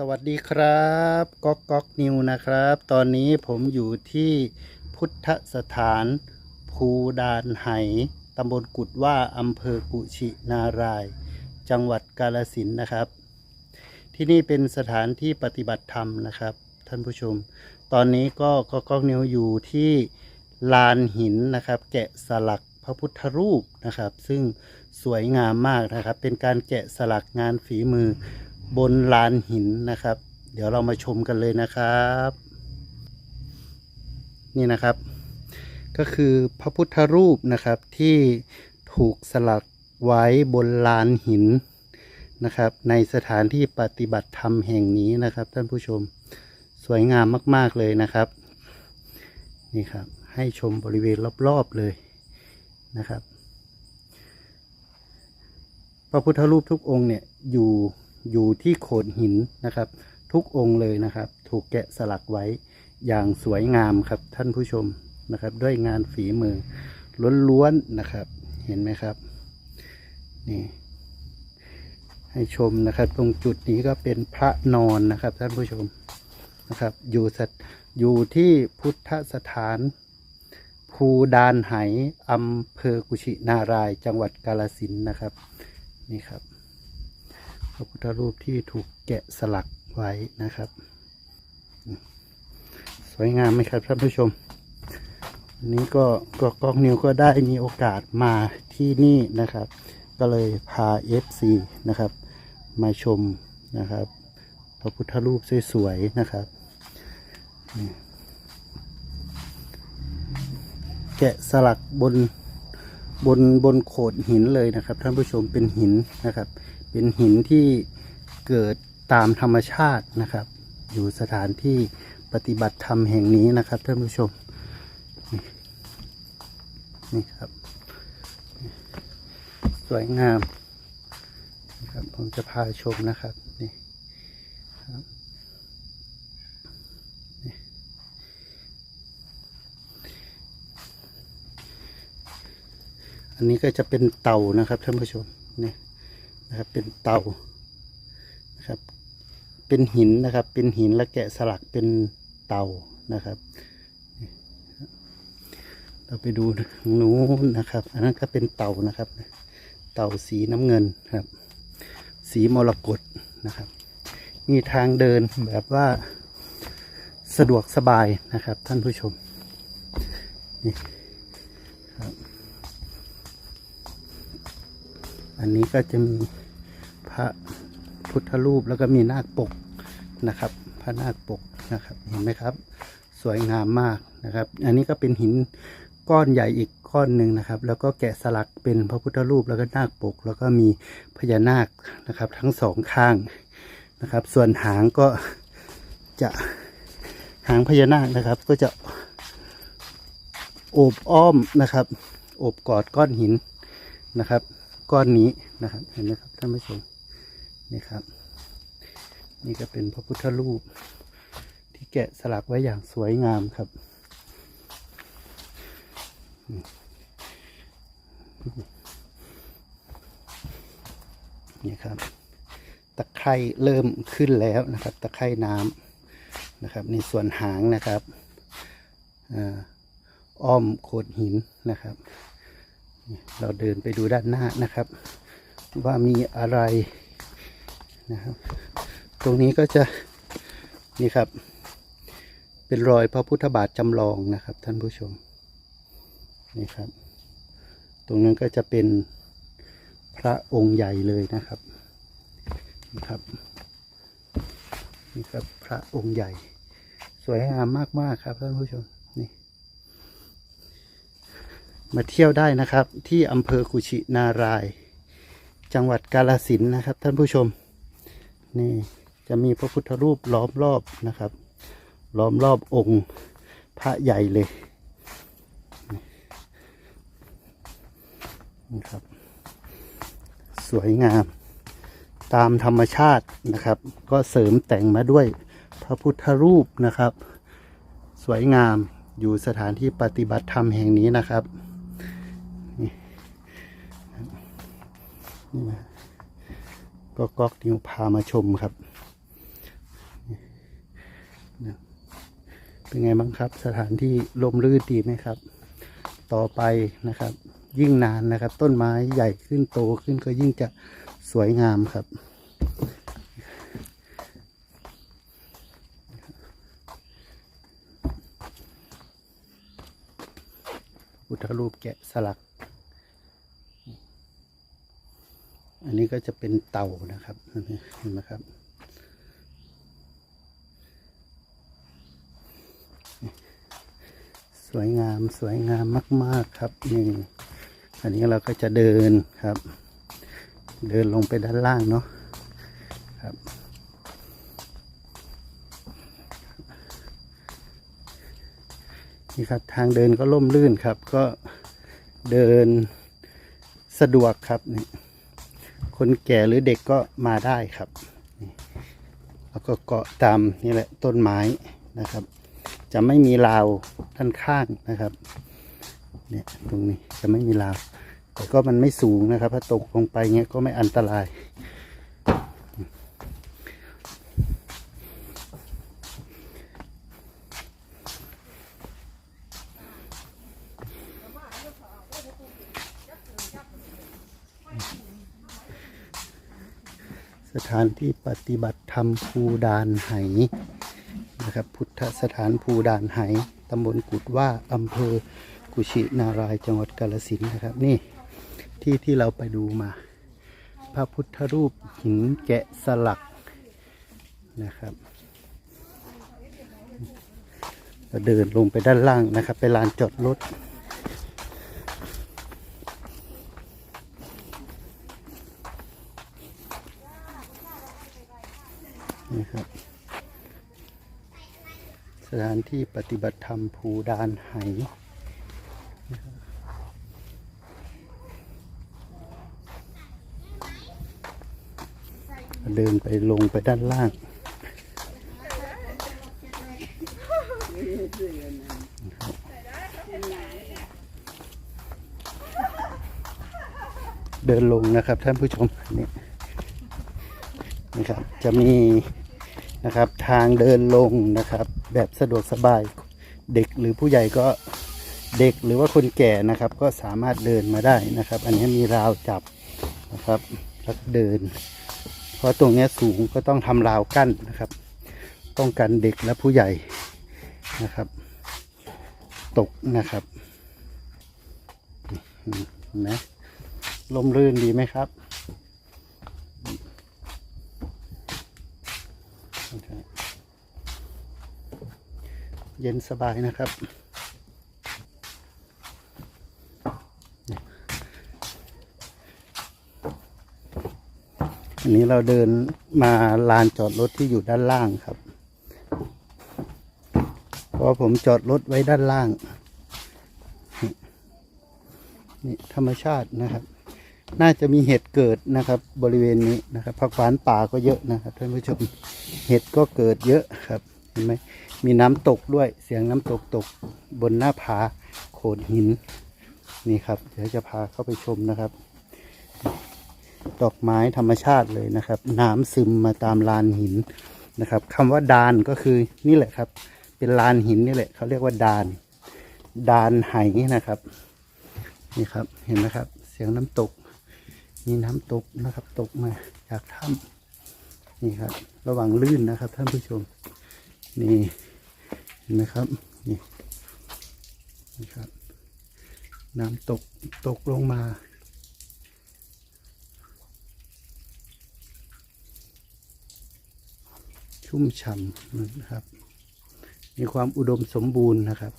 สวัสดีครับก๊อกก๊อกนิวนะครับ ตอนนี้ผมอยู่ที่พุทธสถาน ภูดานไหตำบลกุดว่าอำเภอกุชินาราย จังหวัดกาลสินนะครับ ที่นี่เป็นสถานที่ปฏิบัติธรรมนะครับ ท่านผู้ชม ตอนนี้ก็ก๊อกก๊อกนิวอยู่ที่ลานหินนะครับ แกะสลักพระพุทธรูปนะครับ ซึ่งสวยงามมากนะครับ เป็นการแกะสลักงานฝีมือ บนลานหินนะครับ เดี๋ยวเรามาชมกันเลยนะครับ นี่นะครับ ก็คือพระพุทธรูปนะครับที่ถูกสลักไว้บนลานหินนะครับ ในสถานที่ปฏิบัติธรรมแห่งนี้นะครับ ท่านผู้ชมสวยงามมาก ๆ เลยนะครับ นี่ครับ ให้ชมบริเวณรอบ ๆ เลยนะครับ พระพุทธรูปทุกองค์เนี่ยอยู่ อยู่ที่โขดหินนะครับ ทุกองค์เลยนะครับ ถูกแกะสลักไว้อย่างสวยงามครับท่านผู้ชมนะครับ ด้วยงานฝีมือล้วนๆนะครับ เห็นไหมครับนี่ให้ชมนะครับตรงจุดนี้ก็เป็นพระนอนนะครับ ท่านผู้ชมนะครับ อยู่สัตอยู่ที่พุทธสถานภูดานไหอำเภอกุชินารายจังหวัดกาลสินนะครับ นี่ครับ พระพุทธรูปที่ถูกแกะสลักไว้นะครับ สวยงามไหมครับท่านผู้ชม นี้ก็ก็กองนิวก็ได้มีโอกาสมาที่นี่นะครับ ก็เลยพา FC นะครับ มาชมนะครับ พระพุทธรูปสวยๆนะครับแกะสลักบนบนบนโขดหินเลยนะครับท่านผู้ชมเป็นหินนะครับ เป็นหินที่เกิดตามธรรมชาตินะครับ อยู่สถานที่ปฏิบัติธรรมแห่งนี้นะครับท่านผู้ชมนี่นี่ครับ สวยงามนะครับผมจะพาชมนะครับนี่ครับนี่อันนี้ก็จะเป็นเต่านะครับท่านผู้ชมนี่ นะครับเป็นเต่านะครับ เป็นหินนะครับ เป็นหินและแกะสลักเป็นเต่านะครับ เราไปดูทางนู้นนะครับ อันนั้นก็เป็นเต่านะครับ เต่าสีน้ำเงินครับ สีมรกตนะครับ มีทางเดินแบบว่าสะดวกสบายนะครับท่านผู้ชมนี่ครับ อันนี้ก็จะมีพระพุทธรูปแล้วก็มีนาคปกนะครับ พระนาคปกนะครับเห็นไหมครับ สวยงามมากนะครับ อันนี้ก็เป็นหินก้อนใหญ่อีกก้อนหนึ่งนะครับ แล้วก็แกะสลักเป็นพระพุทธรูปแล้วก็นาคปก แล้วก็มีพญานาคนะครับ ทั้งสองข้างนะครับ ส่วนหางก็จะหางพญานาคนะครับ ก็จะโอบอ้อมนะครับ โอบกอดก้อนหินนะครับ ก้อนนี้นะครับ เห็นไหมครับท่านผู้ชมนี่ครับ นี่ก็เป็นพระพุทธรูป ที่แกะสลักไว้อย่างสวยงามครับนี่ครับตะไคร่เริ่มขึ้นแล้วนะครับ ตะไคร่น้ำนะครับในส่วนหางนะครับอาอ้อมโขดหินนะครับ เราเดินไปดูด้านหน้านะครับ ว่ามีอะไรนะครับ ตรงนี้ก็จะนี่ครับ เป็นรอยพระพุทธบาทจำลองนะครับ ท่านผู้ชมนี่ครับ ตรงนั้นก็จะเป็นพระองค์ใหญ่เลยนะครับนี่ครับนี่ครับพระองค์ใหญ่ สวยงามมากๆครับท่านผู้ชม มาเที่ยวได้นะครับ ที่อำเภอกุชินาราย จังหวัดกาลสินนะครับ ท่านผู้ชม นี่จะมีพระพุทธรูปล้อมรอบนะครับ ล้อมรอบองค์พระใหญ่เลยนี่ครับ สวยงามตามธรรมชาตินะครับ ก็เสริมแต่งมาด้วยพระพุทธรูปนะครับ สวยงามอยู่สถานที่ปฏิบัติธรรมแห่งนี้นะครับี่มาก็ก๊อกนิวพามาชมครับ เป็นไงบ้างครับ สถานที่ลมรื่นดีไหมครับ ต่อไปนะครับ ยิ่งนานนะครับ ต้นไม้ใหญ่ขึ้นโตขึ้นก็ยิ่งจะสวยงามครับอุทธรูปแกะสลัก อันนี้ก็จะเป็นเต่านะครับเห็นไหมครับ สวยงามสวยงามมาก ๆครับนี่อันนี้เราก็จะเดินครับ เดินลงไปด้านล่างเนาะครับนี่ครับทางเดินก็ล่มลื่นครับ ก็เดินสะดวกครับนี่ คนแก่หรือเด็กก็มาได้ครับแล้วก็เกาะตามนี่แหละต้นไม้นะครับ จะไม่มีราวด้านข้างนะครับเนี่ยตรงนี้จะไม่มีราวแต่ก็มันไม่สูงนะครับ ถ้าตกลงไปเงี้ยก็ไม่อันตราย สถานที่ปฏิบัติธรรมภูดานไหนะครับพุทธสถานภูดานไหตำบลกุดว่าอำเภอกุชินารายจังหวัดกาฬสินนะครับนี่ที่ที่เราไปดูมา พระพุทธรูปหินแกะสลักนะครับเราเดินลงไปด้านล่างนะครับ ไปลานจอดรถ นี่ครับ สถานที่ปฏิบัติธรรมภูดานไหเดินไปลงไปด้านล่างเดินลงนะครับท่านผู้ชมนี่ นะครับ จะมีนะครับทางเดินลงนะครับ แบบสะดวกสบายเด็กหรือผู้ใหญ่ก็เด็กหรือว่าคนแก่นะครับ ก็สามารถเดินมาได้นะครับ อันนี้มีราวจับนะครับแล้วเดิน เพราะตรงนี้สูงก็ต้องทำราวกั้นนะครับป้องกันเด็กและผู้ใหญ่นะครับ ตกนะครับเห็นไหมลมรื่นดีไหมครับ เย็นสบายนะครับ อันนี้เราเดินมาลานจอดรถที่อยู่ด้านล่างครับ เพราะผมจอดรถไว้ด้านล่าง นี่ธรรมชาตินะครับ น่าจะมีเห็ดเกิดนะครับ บริเวณนี้นะครับผักหวานป่าก็เยอะนะครับท่านผู้ชมเห็ดก็เกิดเยอะครับเห็นไหมมีน้ำตกด้วยเสียงน้ำตกตกบนหน้าผาโขดหินนี่ครับ เดี๋ยวจะพาเข้าไปชมนะครับ ดอกไม้ธรรมชาติเลยนะครับ น้ำซึมมาตามลานหินนะครับคำว่าดานก็คือนี่แหละครับ เป็นลานหินนี่แหละเขาเรียกว่าดาน ดานไหนะครับ นี่ครับเห็นไหมครับ เสียงน้ำตก มีน้ำตกนะครับ ตกมาจากถ้ำนี่ครับ ระหว่างลื่นนะครับ ท่านผู้ชม นี่เห็นไหมครับนี่นี่ครับ น้ำตกตกลงมาชุ่มฉ่ำนะครับ มีความอุดมสมบูรณ์นะครับ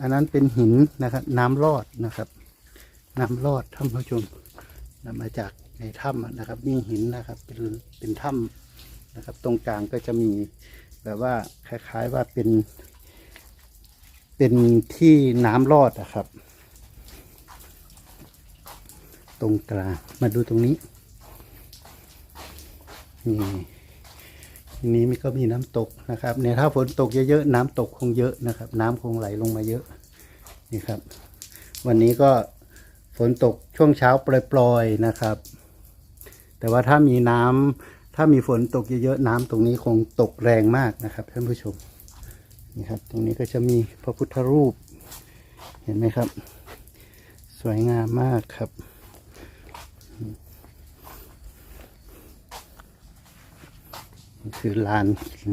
อันนั้นเป็นหินนะครับ น้ำรอดนะครับ น้ำรอดท่านผู้ชม นำมาจากในถ้ำนะครับนี่หินนะครับเป็นเป็นถ้ำนะครับ ตรงกลางก็จะมีแบบว่าคล้ายๆว่าเป็น เป็นที่น้ำรอดอะครับ ตรงกลางมาดูตรงนี้นี่ทีนี้มันก็มีน้ำตกนะครับเนี่ยถ้าฝนตกเยอะๆน้ำตกคงเยอะนะครับ น้ำคงไหลลงมาเยอะนี่ครับ วันนี้ก็ ฝนตกช่วงเช้าปล่อยๆนะครับ แต่ว่าถ้ามีน้ำถ้ามีฝนตกเยอะๆน้ำตรงนี้คงตกแรงมากนะครับท่านผู้ชมนี่ครับ ตรงนี้ก็จะมีพระพุทธรูป เห็นไหมครับ สวยงามมากครับคือลานหิน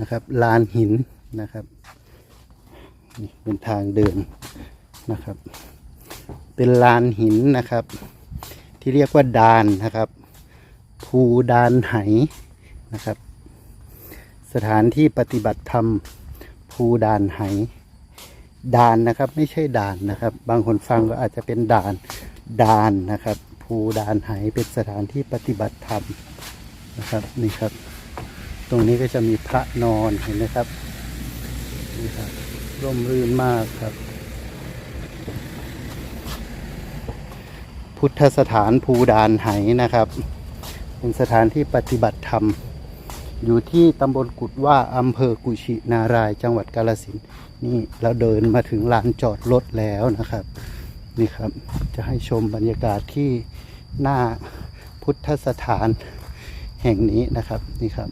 นะครับ ลานหินนะครับนี่เป็นทางเดินนะครับ เป็นลานหินนะครับ ที่เรียกว่าดานนะครับ ภูดานไหนะครับ สถานที่ปฏิบัติธรรม ภูดานไหดานนะครับไม่ใช่ด่านนะครับ บางคนฟังก็อาจจะเป็นด่านดานนะครับ ภูดานไหเป็นสถานที่ปฏิบัติธรรมนะครับนี่ครับ ตรงนี้ก็จะมีพระนอนเห็นไหมครับนี่ครับร่มรื่นมากครับ พุทธสถานภูดานไหนะครับ เป็นสถานที่ปฏิบัติธรรม อยู่ที่ตำบลกุดว่าอำเภอกุชินาราย จังหวัดกาลสินธุ์นี่เราเดินมาถึงลานจอดรถแล้วนะครับ นี่ครับจะให้ชมบรรยากาศที่หน้าพุทธสถานแห่งนี้นะครับนี่ครับ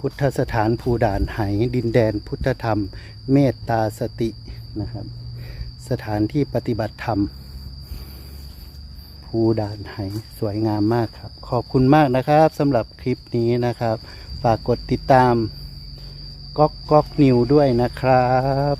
พุทธสถานภูดานไหดินแดนพุทธธรรม เมตตาสตินะครับ สถานที่ปฏิบัติธรรม ภูด่านไหสวยงามมากครับ ขอบคุณมากนะครับสำหรับคลิปนี้นะครับ ฝากกดติดตามก๊อกก๊อกนิวด้วยนะครับ